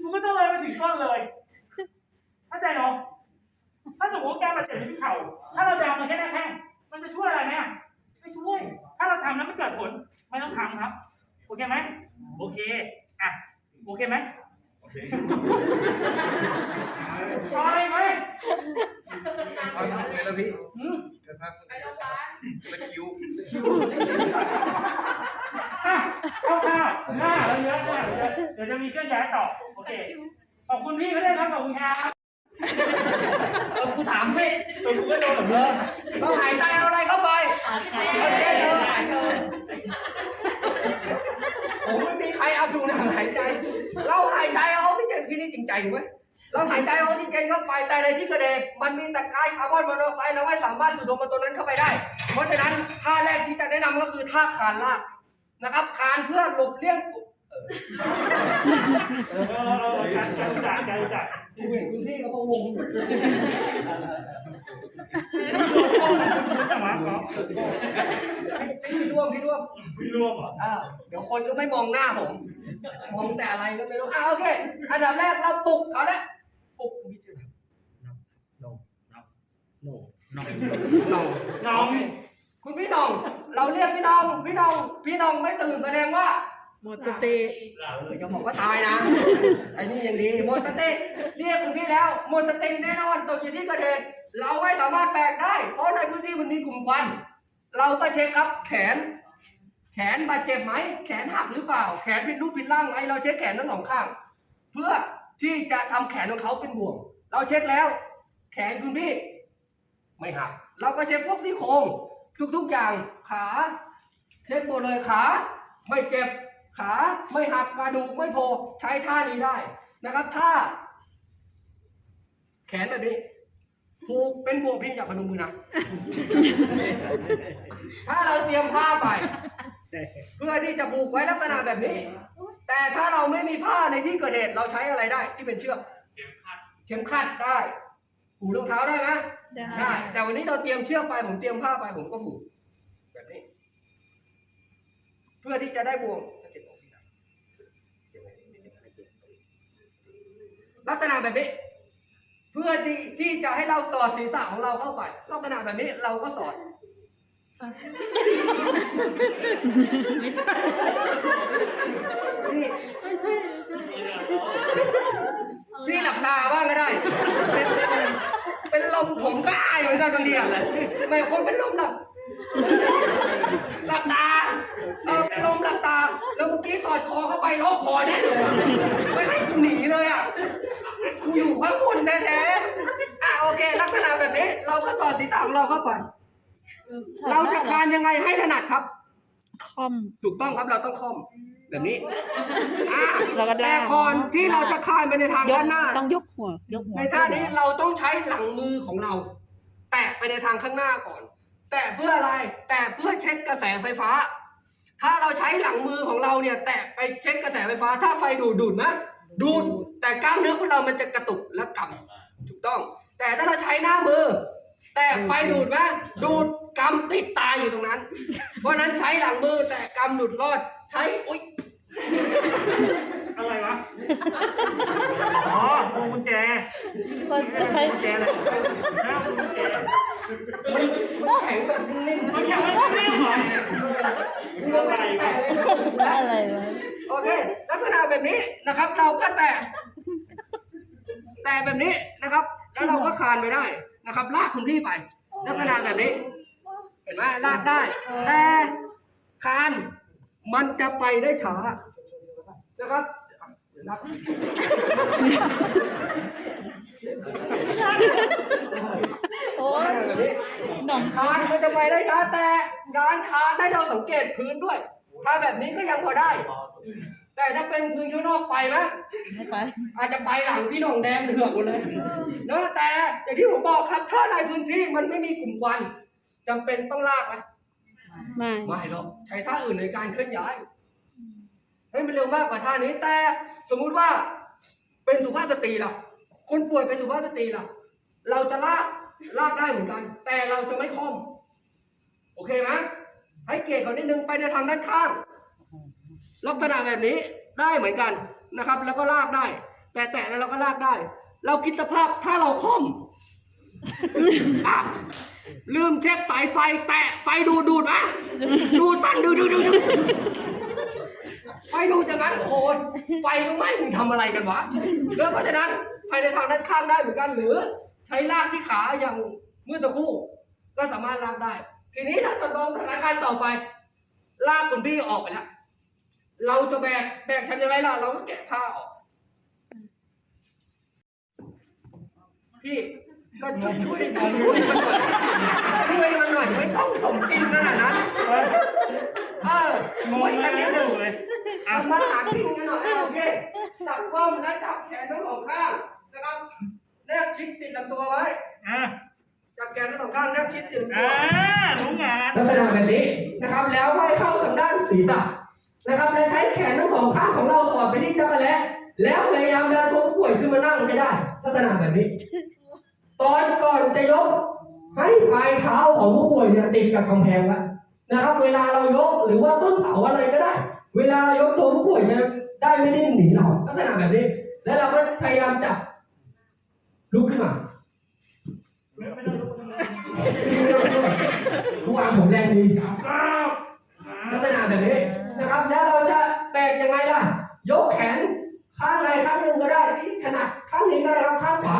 มึงไม่ต้องเลยไปถึงก้นเลยเข้าใจเนาะถ้าสมมติการบาดเจ็บที่เข่า ถ้าเราดามมันแค่หน้าแข้งมันจะช่วยอะไรไหมอะไม่ช่วย ถ้าเราทำแล้วไม่เกิดผล ไม่ต้องทำครับ โอเคไหมโอเค อะ โอเคไหมพอเลยไหมเอาทำไงแล้วพี่อืมกระทั่งตะคิวอะเข้าข้าวหน้าเราเยอะหน้าเราเยอะเดี๋ยวจะมีเครื่องย้ายต่อ โอเค ขอบคุณพี่เขาด้วยครับขอบคุณครับเออกูถามพี่ตัวกูก็โดนแบบเอนี้อเราหายใจเอาอะไรเข้าไปโอเคเออหายใจผมไม่มีใครเอาผิวหนังหายใจ เราหายใจเอาออกซิเจนที่นี่จริงใจถูกไหมเราหายใจเอาออกซิเจนเข้าไปแต่ในที่เกิดเหตุมันมีตะกายคาร์บอนมอนอกไซด์เราไม่สามารถสูดดมมันตัวนั้นเข้าไปได้ เพราะฉะนั้นท่าแรกที่จะแนะนำก็คือท่าคานลาก นะครับคานเพื่อหลบเลี่ยงเออเออการการรู้จักการรู้จักกูเห็นคุณพี่เขาพะวงหมดจังหวะเหรอพี่ร่วมพี่ร่วมไม่รวมเหรออ่าเดี๋ยวคนก็ไม่มองหน้าผม มองแต่อะไรก็ไม่รู้อ่าโอเค อันดับแรกเราปลุกเขาแล้วปลุกพี่ชื่ออะไรน้องน้องน้องน้อง คุณพี่น้อง เราเรียกพี่น้อง พี่น้อง พี่น้องไม่ตื่นแสดงว่าหมดสติเออจะบอกว่าตายนะไอ้นี่ยังดีหมดสติเรียกคุณพี่แล้วหมดสติแน่นอนตกอยู่ที่เกระเด็นเราไม่สามารถแบกได้เพราะในพื้นที่มันมีกลุ่มควันเราก็เช็คครับแขน แขนบาดเจ็บไหมแขนหักหรือเปล่า แขนผิดรูปผิดร่างไหมเราเช็คแขนทั้งสองข้าง เพื่อที่จะทำแขนของเขาเป็นบ่วง เราเช็คแล้ว แขนคุณพี่ ไม่หัก เราก็เช็คพวกซี่โครง ทุกๆอย่างขาเช็คหมดเลยขาไม่เจ็บขาไม่หักกระดูกไม่โผล่ใช้ท่านี้ได้นะครับท่าแขนแบบนี้ผูกเป็นบ่วงพิงอย่าพนมมือนะ ถ้าเราเตรียมผ้าไป เพื่อที่จะผูกไว้ลักษณะแบบนี้ แต่ถ้าเราไม่มีผ้าในที่เกิดเหตุเราใช้อะไรได้ที่เป็นเชือก เข็มขัด เข็มขัดได้ ผูกรองเท้าได้ไหมได้ได้ แต่วันนี้เราเตรียมเชือกไป ผมเตรียมผ้าไปผมก็ผูกแบบนี้ เพื่อที่จะได้บ่วงลักษณะแบบนี้ เพื่อที่ที่จะให้เราสอดศีรษะของเราเข้าไป ลักษณะแบบนี้เราก็สอดนี่ พี่หลับตาบ้างก็ได้ เป็นลมผมก็อายเหมือนกันบางทีอะไม่คนเป็นลมหลับหลับตาเออเป็นลมหลับตา แล้วเมื่อกี้สอดคอเข้าไปล็อกคอแน่เลยไม่ให้กูหนีเลยอะกูอยู่ข้างบนแท้ๆอะโอเค ลักษณะแบบนี้ เราก็สอดศีรษะของเราเข้าไป เราจะคานยังไงให้ถนัดครับ คอม ถูกต้องครับเราต้องคล่อมแบบนี้อ่าแล้วก็ลาก แต่ก่อนที่เราจะคานไปในทางยกด้านหน้า ต้องยกหัวยกหัวในท่านี้เราต้องใช้หลังมือของเรา แตะไปในทางข้างหน้าก่อน แตะเพื่ออะไร แตะเพื่อเช็คกระแสไฟฟ้า ถ้าเราใช้หลังมือของเราเนี่ย แตะไปเช็คกระแสไฟฟ้า ถ้าไฟดูดดูดนะ ดูด แต่กล้ามเนื้อของเรามันจะกระตุกและกำถูกต้อง แต่ถ้าเราใช้หน้ามือ แต่ไฟดูดไหมดูดกำติดตายอยู่ตรงนั้น เพราะฉะนั้นใช้หลังมือแต่กำหลุดรอดใช้อุ้ยอะไรวะ อ๋อพวงกุญแจคนไม่ใช่พวงกุญแจเลยแล้วพวงกุญแจมันมันแข็งแบบนิ่มมันแข็งไม่ได้เหรอๆเราไม่แตะเลยนะอะไรวะโอเค ลักษณะแบบนี้นะครับ เราก็แตะ แตะแบบนี้นะครับ แล้วเราก็คานไปได้ นะครับลากคุณพี่ไปลักษณะแบบนี้ เห็นไหมลากได้ แต่คานมันจะไปได้ช้านะครับเดี๋ยวนะโอ้ยแบบนี้หนองคานมันจะไปได้ช้าแต่การคานให้เราสังเกตพื้นด้วย ถ้าแบบนี้ก็ยังพอได้ แต่ถ้าเป็นพื้นข้างนอกไปไหมไม่ไป อาจจะไปหลังพี่หน่องแดงเถือกหมดเลย เนอะแต่อย่างที่ผมบอกครับ ถ้าในพื้นที่มันไม่มีกลุ่มควันจำเป็นต้องลากไหมไม่ไม่หรอกใช้ท่าอื่นในการเคลื่อนย้ายให้มันเร็วมากกว่าท่านี้ แต่สมมุติว่า เป็นสุภาพสตรีล่ะ คนป่วยเป็นสุภาพสตรีล่ะ เราจะลากลากได้เหมือนกัน แต่เราจะไม่คล่อม โอเคไหมให้เกียรติเขานิดนึงไปในทางด้านข้างลักษณะแบบนี้ได้เหมือนกันนะครับ แล้วก็ลากได้ แตะๆแล้วเราก็ลากได้ เราคิดสภาพถ้าเราคอมปั๊บลืมเช็คสายไฟแตะไฟดูดดูดอะดูดฟันดูดดูดดูดดูดไฟดูดอย่างนั้นโอ้ยไฟมึงไหม่มึงทำอะไรกันวะแล้วเพราะฉะนั้นไฟในทางด้านข้างได้เหมือนกัน หรือใช้ลากที่ขาอย่างเมื่อตะครู่ ก็สามารถลากได้ ทีนี้ถ้าจะลองสถานการณ์ต่อไป ลากคุณพี่ออกไปแล้วเราจะแบกแบกทำยังไงล่ะเราก็แกะผ้าออก พี่ก็ช่วยช่วยช่วยมันหน่อยช่วยมันหน่อยไม่ต้องสมจริงขนาดนั้นเออเอองงไว้เลกันนิดยนึงเลยอะทำมาหากินกันหน่อยโอเคจับก้มและจับแขนทั้งสองข้างนะครับแนบชิดติดลำตัวไว้อะจับแขนทั้งสองข้างแนบชิดติดลำอ่าตัวรู้งานลักษณะแบบนี้นะครับ แล้วให้เข้าทางด้านศีรษะนะครับและใช้แขนทั้งสองข้างของเราสอดไปที่จักรแล้แล้วพยายามดันตัวผู้ป่วยขึ้นมานั่งให้ได้ ลักษณะแบบนี้ ตอนก่อนจะยก ให้ปลายเท้าของผู้ป่วยเนี่ยติดกับกำแพงไว้นะครับ เวลาเรายกหรือว่าต้นเสาอะไรก็ได้ เวลาเรายกตัวผู้ป่วยจะได้ไม่ดิ้นหนีเราลักษณะแบบนี้ แล้วเราก็พยายามจับลุกขึ้นมาไม่ต้องไม่ต้องรู้ไม่ต้องช่วยผู้อาผมแรงดีลักษณะแบบนี้นะครับ แล้วเราจะแบกยังไงล่ะ ยกแขน ข้างใดข้างหนึ่งก็ได้ที่ถนัดข้างนี้ก็ได้ครับข้างขวา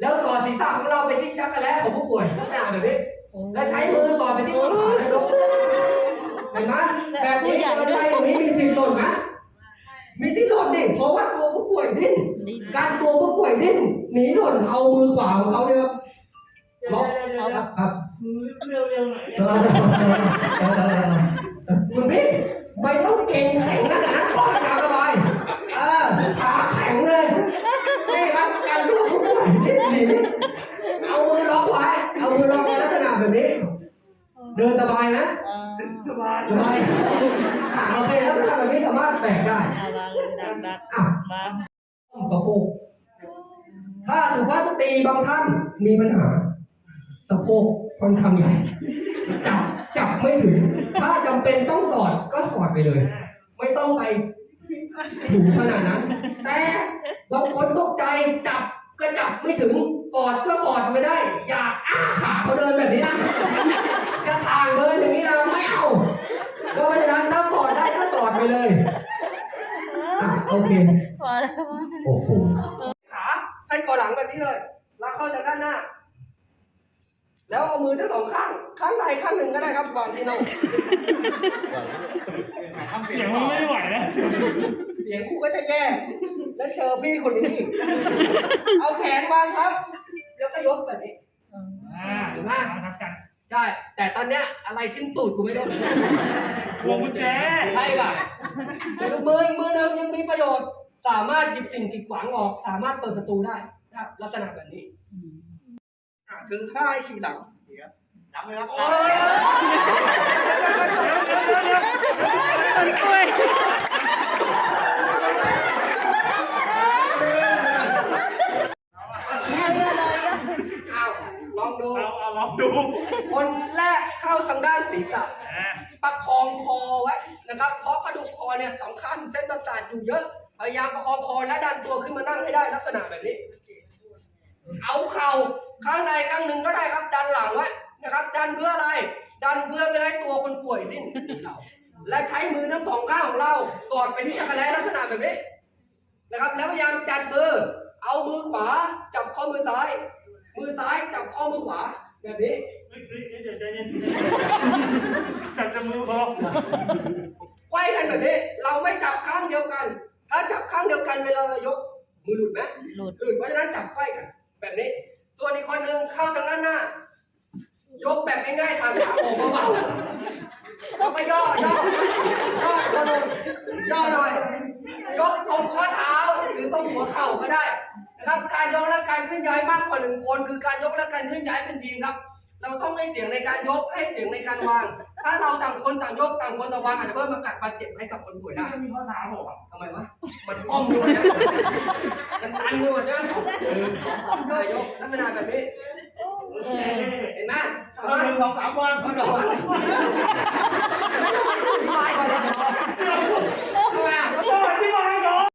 แล้วสอดศีรษะของเราไปที่จักรแล้ของผู้ป่วยลักษณะแบบนี้แล้วใช้มือสอดไปที่ต้นขาแล้วยกเห็นไหมแบบนี้เดินไปอย่างนี้มีสิทธิ์หล่นไหมมีที่หล่นดิเพราะว่าตัวผู้ป่วยดิ้นดิ้นการตัวผู้ป่วยดิ้นหนีหล่นเอามือขวาของเขาเนี่ยครับเดี๋ยวเดี๋ยวเดี๋ยวครับครับเร็วเร็วๆหน่อยเออเออเออเออคุณพี่ไม่ต้องเก่งแข็งขนาดนั้นปล่อยตามสบาย เออขาแข็งเลย นี่ครับการดูผู้ป่วยดิ้นหนีเอามือล็อกไว้ เอามือล็อกไว้ลักษณะแบบนี้ เดินสบายไหมสบายสบายอะโอเคแล้วถ้าแบบนี้สามารถแบกได้อ่าวางเลยดักดักอะวางสะโพกถ้าสุภาพสตรีบางท่านมีปัญหาสะโพกค่อนข้างใหญ่จับจับไม่ถึง ถ้าจำเป็นต้องสอดก็สอดไปเลย ไม่ต้องไป ถูขนาดนั้น แต่บางคนตกใจจับก็จับไม่ถึงสอดก็สอดไม่ได้ อย่าอ้าขาเขาเดินแบบนี้นะจะทางเดินอย่างนี้นะไม่เอาเพราะฉะนั้นถ้าสอดได้ก็สอดไปเลยอะโอเคพอแล้วโอ้โหขาให้ก่อหลังแบบนี้เลยลากเข้าจากด้านหน้า แล้วเอามือทั้งสองข้าง ข้างใดข้างหนึ่งก็ได้ครับวางที่น่องเสียงมันไม่ไหวแล้วเสียงกูก็จะแย่แล้วเจอพี่คนนี้อีกเอาแขนวางครับ แล้วก็ยกแบบนี้อ่ามาทำกันใช่ แต่ตอนเนี้ยอะไรทิ้งตูดกูไม่ได้พวงกุญแจใช่ป่ะแต่มืออีกมือหนึงยังมีประโยชน์ สามารถหยิบสิ่งกีดขวางออก สามารถเปิดประตูได้นะครับลักษณะแบบนี้อะ ถึงข้าให้ขี่หลังจำเลยครับโอ้ยคนป่วยให้อะไรอะอ้าวลองดู เอาเอาลองดูคนแรกเข้าทางด้านศีรษะ อ่าประคองคอไว้นะครับ เพราะกระดูกคอเนี่ยสำคัญเส้นประสาทอยู่เยอะ พยายามประคองคอและดันตัวขึ้นมานั่งให้ได้ลักษณะแบบนี้ เอาเข่า ข้างใดข้างหนึ่งก็ได้ครับ ดันหลังไว้นะครับ ดันเพื่ออะไร ดันเพื่อไม่ให้ตัวคนป่วยดิ้นหนีเราและใช้มือทั้งสองข้างของเรากอดไปที่จักรแล้ลักษณะแบบนี้นะครับ แล้วพยายามจัดมือเอามือขวาจับข้อมือซ้าย มือซ้ายจับข้อมือขวาแบบนี้เฮ้ยเฮ้ยเดี๋ยวใจเย็นจับจมูกพอไขว้กันแบบนี้ เราไม่จับข้างเดียวกัน ถ้าจับข้างเดียวกันเวลาเรายกมือหลุดไหมหลุดหลุดเพราะฉะนั้นจับไขว้กัน แบบนี้ ส่วนอีกคนหนึ่งเข้าทางด้านหน้า ยกแบบง่ายๆทางขาโอบเบาๆแล้วก็ย่อย่อย่อตัวลงย่อหน่อย ยกตรงข้อเท้าหรือตรงหัวเข่าก็ได้นะครับการยกและการเคลื่อนย้ายมากกว่าหนึ่งคน คือการยกและการเคลื่อนย้ายเป็นทีมครับ เราต้องให้เสียงในการยกให้เสียงในการวาง ถ้าเราต่างคนต่างยกต่างคนต่างวางอาจจะเพิ่มอาการบาดเจ็บให้กับคนป่วยได้มีข้อเท้าบอกทำไมวะมันอ้อมไปหมดนะมันตันไปหมดนะนายกลักษณะแบบนี้เออเห็นไหมสาเอามารถหนึ่งสองสามวันมานอนไม่นอนอธิบายก่อนเลย